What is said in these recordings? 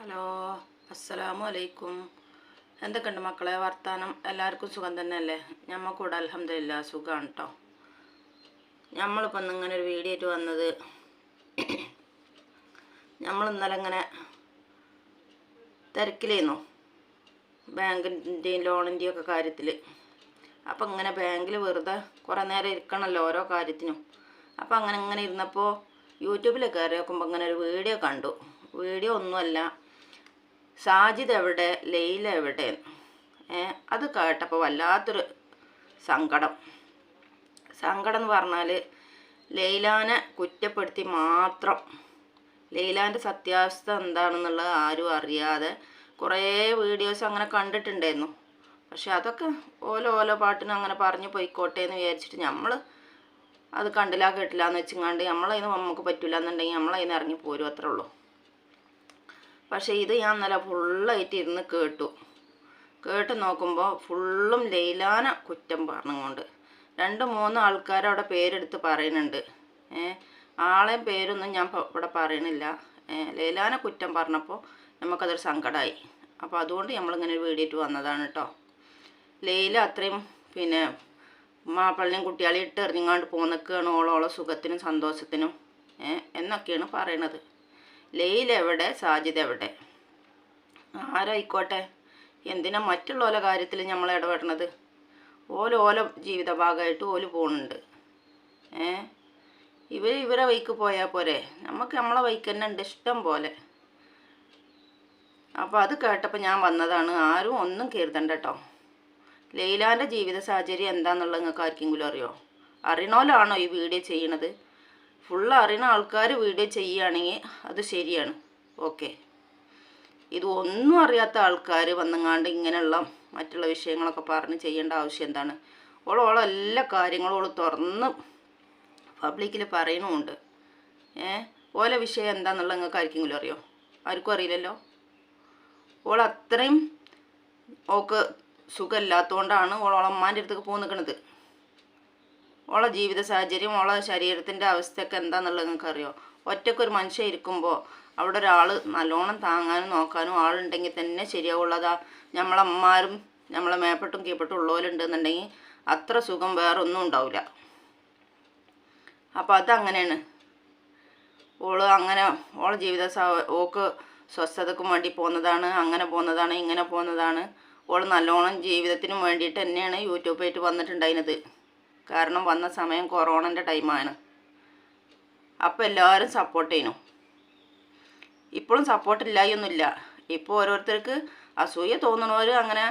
Hello അസ്സലാമു അലൈക്കും എന്തൊക്കെയുണ്ട് മക്കളെ? വർത്താനം? എല്ലാവർക്കും സുഖം തന്നെയല്ലേ? ഞമ്മക്കൂടെ അലഹമില്ല സുഖമാണ് കേട്ടോ ഞമ്മളിപ്പം ഇങ്ങനെ ഒരു വീഡിയോ ആയിട്ട് വന്നത് നമ്മൾ ഇന്നലെ ഇങ്ങനെ തിരക്കിലേന്നു. ബാങ്കിന്റെയും ലോണിന്റെയും ഒക്കെ കാര്യത്തിൽ അപ്പം ഇങ്ങനെ ബാങ്കിൽ വെറുതെ കുറേ നേരം ഇരിക്കണമല്ലോ ഓരോ കാര്യത്തിനും. അപ്പം അങ്ങനെ ഇങ്ങനെ ഇരുന്നപ്പോൾ യൂട്യൂബിൽ കയറി നോക്കുമ്പോൾ ഇങ്ങനെ ഒരു വീഡിയോ കണ്ടു. വീഡിയോ ഒന്നുമല്ല. സാജിദ് എവിടെ? ലൈല എവിടെ? അത് കേട്ടപ്പോൾ വല്ലാത്തൊരു സങ്കടം. സങ്കടം എന്ന് പറഞ്ഞാൽ ലൈലാനെ കുറ്റപ്പെടുത്തി മാത്രം. ലൈലാന്റെ സത്യാവസ്ഥ എന്താണെന്നുള്ളത് ആരും അറിയാതെ കുറേ വീഡിയോസ് അങ്ങനെ കണ്ടിട്ടുണ്ടായിരുന്നു. പക്ഷെ അതൊക്കെ ഓല ഓല പാട്ടിന് അങ്ങനെ പറഞ്ഞു പോയിക്കോട്ടെ എന്ന് വിചാരിച്ചിട്ട് നമ്മൾ അത് കണ്ടില്ല കേട്ടില്ല എന്ന് വെച്ചിങ്ങാണ്ട് നമ്മളതിന് നമുക്ക് പറ്റില്ല എന്നുണ്ടെങ്കിൽ നമ്മളതിന് ഇറങ്ങി പോരും അത്രേ ഉള്ളൂ. പക്ഷേ ഇത് ഞാൻ നല്ല ഫുള്ളായിട്ട് ഇരുന്ന് കേട്ടു. കേട്ട് നോക്കുമ്പോൾ ഫുള്ളും ലൈലാന കുറ്റം പറഞ്ഞുകൊണ്ട്. രണ്ട് മൂന്ന് ആൾക്കാരവിടെ പേരെടുത്ത് പറയുന്നുണ്ട്. ഏ ആളെയും പേരൊന്നും ഞാൻ ഇവിടെ പറയണില്ല. ലൈലാന കുറ്റം പറഞ്ഞപ്പോൾ നമുക്കതൊരു സങ്കടമായി അപ്പോൾ അതുകൊണ്ട് നമ്മളിങ്ങനെ ഒരു വന്നതാണ് കേട്ടോ ലൈല അത്രയും പിന്നെ മാപ്പിളിനെയും കുട്ടികളെ ഇട്ട് എറിഞ്ഞങ്ങാണ്ട് പോന്നൊക്കെയാണ് ഓളോളോ സുഖത്തിനും സന്തോഷത്തിനും. എന്നൊക്കെയാണ് പറയണത്. ലൈല എവിടെ സാജിദ് എവിടെ ആരായിക്കോട്ടെ? എന്തിനാ മറ്റുള്ളവരുടെ കാര്യത്തിൽ നമ്മൾ ഇടപെടണത്? ഓല ഓല ജീവിത ഭാഗമായിട്ട് ഓൽ പോകുന്നുണ്ട് ഏ? ഇവർ ഇവരെ വൈക്ക് പോയാൽ പോരെ. നമുക്ക് നമ്മളെ വൈക്ക് തന്നെ ഉണ്ട് ഇഷ്ടം പോലെ. അപ്പോൾ അത് കേട്ടപ്പോൾ ഞാൻ വന്നതാണ് ആരും ഒന്നും കരുതണ്ട കേട്ടോ ലൈലാന്റെ ജീവിത സാഹചര്യം എന്താണെന്നുള്ളത് നിങ്ങൾക്ക് ആർക്കെങ്കിലും അറിയോ? അറിയണോലാണോ ഈ വീഡിയോ ചെയ്യണത്? ഫുള്ള് അറിയുന്ന ആൾക്കാർ വീഡിയോ ചെയ്യുകയാണെങ്കിൽ അത് ശരിയാണ്. ഓക്കെ ഇത് ഒന്നും അറിയാത്ത ആൾക്കാർ വന്നങ്ങാണ്ട് ഇങ്ങനെയുള്ള മറ്റുള്ള വിഷയങ്ങളൊക്കെ പറഞ്ഞ് ചെയ്യേണ്ട ആവശ്യം എന്താണ്? ഓളോളം എല്ലാ കാര്യങ്ങളും ഓൾ തുറന്ന് പബ്ലിക്കിൽ പറയണമുണ്ട്. ഏ? ഓല വിഷയം എന്താണെന്നുള്ള നിങ്ങൾക്ക് ആർക്കെങ്കിലും അറിയോ? ആർക്കും അറിയില്ലല്ലോ? ഓൾ അത്രയും ഓക്ക് സുഖമില്ലാത്തതുകൊണ്ടാണ് ഓളോളമ്മാന്റെ അടുത്തേക്ക് പോയി നിൽക്കുന്നത് ഓളെ ജീവിത സാഹചര്യം ഓളെ ശരീരത്തിന്റെ അവസ്ഥയൊക്കെ എന്താണെന്നുള്ളത് നിങ്ങൾക്കറിയോ? ഒറ്റക്കൊരു മനുഷ്യൻ ഇരിക്കുമ്പോൾ അവിടെ ഒരാൾ നല്ലോണം താങ്ങാനും നോക്കാനും ആളുണ്ടെങ്കിൽ തന്നെ ശരിയാവുള്ളതാ നമ്മളമ്മമാരും നമ്മളെ മേപ്പെട്ടും കീപ്പെട്ടും ഉള്ളവരുണ്ടെന്നുണ്ടെങ്കിൽ അത്ര സുഖം വേറെ ഒന്നും ഉണ്ടാവില്ല. അപ്പോൾ അതങ്ങനെയാണ്. ഓൾ അങ്ങനെ ഓളെ ജീവിത ഓക്ക് സ്വസ്ഥതക്കും വേണ്ടി പോകുന്നതാണ് അങ്ങനെ പോകുന്നതാണ് ഇങ്ങനെ പോകുന്നതാണ് ഓൾ നല്ലോണം ജീവിതത്തിനും വേണ്ടിയിട്ട് തന്നെയാണ് യൂട്യൂബായിട്ട് വന്നിട്ടുണ്ടായിരുന്നത്. കാരണം വന്ന സമയം കൊറോണന്റെ ടൈമാണ്. അപ്പോൾ എല്ലാവരും സപ്പോർട്ട് ചെയ്യണം. ഇപ്പോഴും സപ്പോർട്ടില്ല എന്നില്ല ഇപ്പോൾ ഓരോരുത്തർക്ക് അസൂയ തോന്നണവർ അങ്ങനെ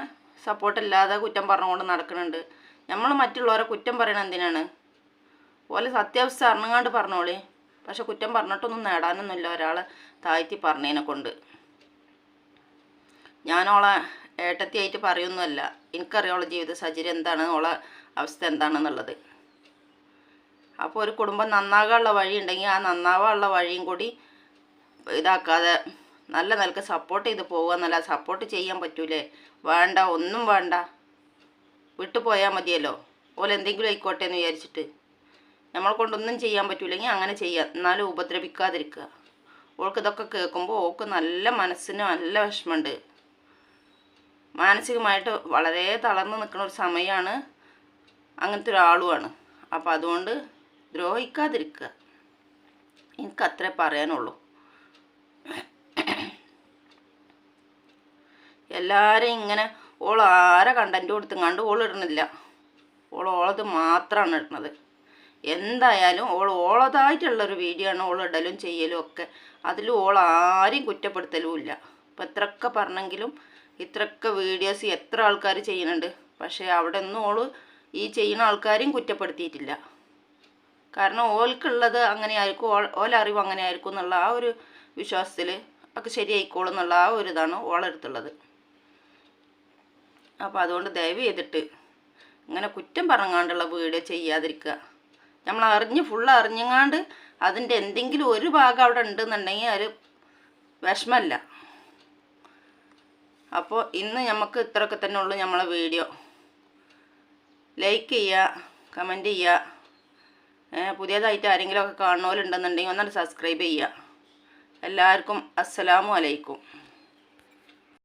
സപ്പോർട്ടില്ലാതെ കുറ്റം പറഞ്ഞുകൊണ്ട് നടക്കുന്നുണ്ട് നമ്മൾ മറ്റുള്ളവരെ കുറ്റം പറയണത് എന്തിനാണ്? പോലെ സത്യാവസ്ഥ അറിഞ്ഞങ്ങാണ്ട് പറഞ്ഞോളി. പക്ഷെ കുറ്റം പറഞ്ഞിട്ടൊന്നും നേടാനൊന്നുമില്ല ഒരാളെ താഴ്ത്തി പറഞ്ഞതിനെ കൊണ്ട്. ഞാനോളെ ഏട്ടത്തിയായിട്ട് പറയൊന്നുമല്ല. എനിക്കറിയാം ഓളെ ജീവിത സാഹചര്യം എന്താണ്. ഓളെ അവസ്ഥ എന്താണെന്നുള്ളത്. അപ്പോൾ ഒരു കുടുംബം നന്നാകാനുള്ള വഴി ഉണ്ടെങ്കിൽ ആ നന്നാവാനുള്ള വഴിയും കൂടി ഇതാക്കാതെ നല്ല നിലയ്ക്ക് സപ്പോർട്ട് ചെയ്ത് പോകുക എന്നല്ല സപ്പോർട്ട് ചെയ്യാൻ പറ്റൂലേ. വേണ്ട ഒന്നും വേണ്ട. വിട്ടു പോയാൽ മതിയല്ലോ. ഓല എന്തെങ്കിലും ആയിക്കോട്ടെ എന്ന് വിചാരിച്ചിട്ട്. നമ്മളെ കൊണ്ടൊന്നും ചെയ്യാൻ പറ്റൂലെങ്കിൽ അങ്ങനെ ചെയ്യാം. എന്നാലും ഉപദ്രവിക്കാതിരിക്കുക. ഓൾക്ക് ഇതൊക്കെ കേൾക്കുമ്പോൾ ഓൾക്ക് നല്ല മനസ്സിന് നല്ല വിഷമമുണ്ട്. മാനസികമായിട്ട് വളരെ തളർന്നു നിൽക്കുന്ന ഒരു സമയമാണ് അങ്ങനത്തെ ഒരാളുമാണ് അപ്പോൾ അതുകൊണ്ട് ദ്രോഹിക്കാതിരിക്കുക. എനിക്ക് അത്രേ പറയാനുള്ളൂ. എല്ലാവരും ഇങ്ങനെ ഓൾ ആരെ കണ്ടന്റ് കൊടുത്തുങ്ങാണ്ട് ഓൾ ഇടണില്ല. ഓൾ ഓളത് മാത്രമാണ് ഇടുന്നത് എന്തായാലും ഓൾ ഓളതായിട്ടുള്ളൊരു വീഡിയോ ആണ് ഓൾ ഇടലും ചെയ്യലും ഒക്കെ. അതിൽ ഓൾ ആരെയും കുറ്റപ്പെടുത്തലും ഇല്ല. ഇപ്പം എത്രയൊക്കെ പറഞ്ഞെങ്കിലും ഇത്രയൊക്കെ വീഡിയോസ് എത്ര ആൾക്കാർ ചെയ്യുന്നുണ്ട്. പക്ഷേ അവിടെ ഒന്നും ഓൾ ഈ ചെയ്യുന്ന ആൾക്കാരെയും കുറ്റപ്പെടുത്തിയിട്ടില്ല. കാരണം ഓൽക്കുള്ളത് അങ്ങനെ ആയിരിക്കും ഓൾ ഓലറിവ് അങ്ങനെ ആയിരിക്കും എന്നുള്ള ആ ഒരു വിശ്വാസത്തിൽ ഒക്കെ ശരിയായിക്കോളും എന്നുള്ള ആ ഒരു ഇതാണ് ഓളെടുത്തുള്ളത് അപ്പോൾ അതുകൊണ്ട് ദയവ് ചെയ്തിട്ട് ഇങ്ങനെ കുറ്റം പറഞ്ഞാണ്ടുള്ള വീഡിയോ ചെയ്യാതിരിക്കുക. നമ്മൾ അറിഞ്ഞ് ഫുള്ള് അറിഞ്ഞങ്ങാണ്ട് അതിന്റെ എന്തെങ്കിലും ഒരു ഭാഗം അവിടെ ഉണ്ടെന്നുണ്ടെങ്കിൽ അത് വിഷമല്ല. അപ്പോൾ ഇന്ന് നമുക്ക് ഇത്രയൊക്കെ തന്നെ ഉള്ളൂ നമ്മളെ വീഡിയോ. ലൈക്ക് ചെയ്യുക കമന്റ് ചെയ്യുക. പുതിയതായിട്ട് ആരെങ്കിലുമൊക്കെ കാണുന്നവരുണ്ടെന്നുണ്ടെങ്കിൽ ഒന്നാണ് സബ്സ്ക്രൈബ് ചെയ്യുക. എല്ലാവർക്കും അസ്സലാമു അലൈക്കും.